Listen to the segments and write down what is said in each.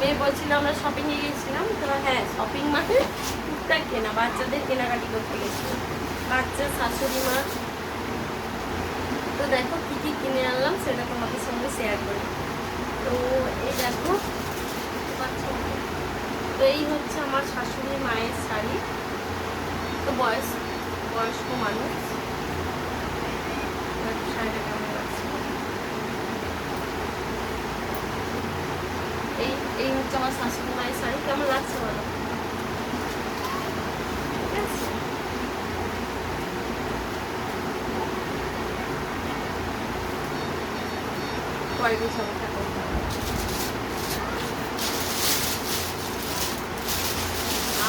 মেয়ে বলছিল আমরা শপিংয়ে গিয়েছিলাম, তো হ্যাঁ শপিং মানে টুকটাক কেনা, বাচ্চাদের কেনাকাটি করতে গেছিলাম। বাচ্চা, শাশুড়ি, মা। তো দেখো কী কী কিনে আনলাম, সেটা তোমাদের সঙ্গে শেয়ার করি। তো এই দেখো, তো এই হচ্ছে আমার শাশুড়ি মায়ের শাড়ি। তো বয়স, বয়স্ক মানুষ দেখো শাড়িটা কেমন লাগছে এই এই আমার শাশুড়ি মায়ের শাড়ি, কেমন লাগছে বলো? পরে থাকো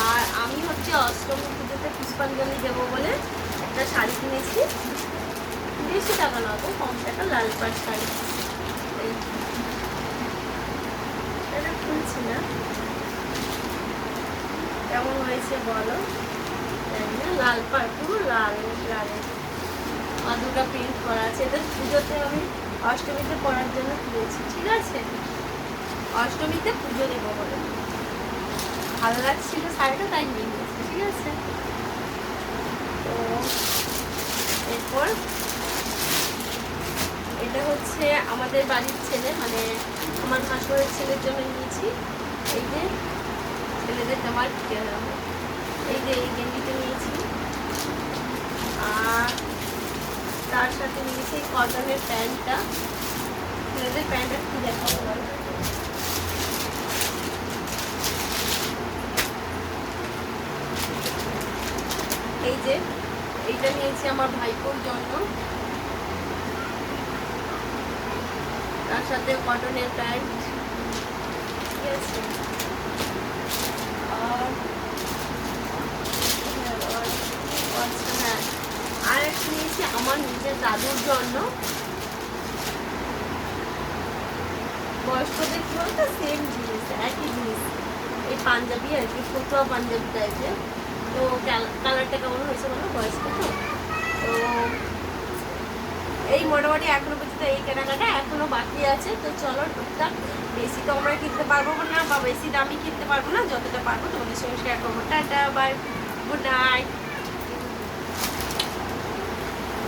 আর আমি হচ্ছে অষ্টমী পুজোতে পুষ্পাঞ্জলি দেবো বলে একটা শাড়ি কিনেছি। বেশি টাকা না কম টাকা লাল পাট শাড়ি। খুলছি না? কেমন হয়েছে বলো? লাল পুরো লাল লাল। আর দুটো প্রিন্ট করা আছে। এটা পুজোতে আমি অষ্টমীতে পরার জন্য কিনেছি ঠিক আছে? অষ্টমীতে পুজো দেবো বলে। ভালো লাগছিল শাড়িটা, তাই নিয়ে নিয়েছি, ঠিক আছে? তো এরপর হচ্ছে আমাদের বাড়ির ছেলে মানে আমার ভাসুরের ছেলের জন্য নিয়েছি। এই যে ছেলেদের জামার এই যে এই গেঞ্জিটা নিয়েছি। আর তার সাথে নিয়েছি কটনের প্যান্টটা। ছেলেদের প্যান্টটা কি দেখাবো? এই যে এইটা নিয়েছি আমার ভাইপোর জন্য। সাথে কটনের প্যান্ট। ঠিক আছে। হ্যাঁ আর একটা নিয়েছি আমার নিজের দাদুর জন্য। বয়স্কদের কি বলতো? সেম জিনিস একই জিনিস এই পাঞ্জাবি আর কি, ফতুয়া পাঞ্জাবি টাইপের তো কালারটা কেমন হয়েছে বলো? বয়স্ক তো? তো এই মোটামুটি এখনও পর্যন্ত এই কেনাকাটা এখনও বাকি আছে। তো চলো, টুকটাক বেশি তো আমরা কিনতে পারব না বা বেশি দামি কিনতে পারব না, যতটা পারব তোমাদের সঙ্গে শেয়ার করব। Tata bye good night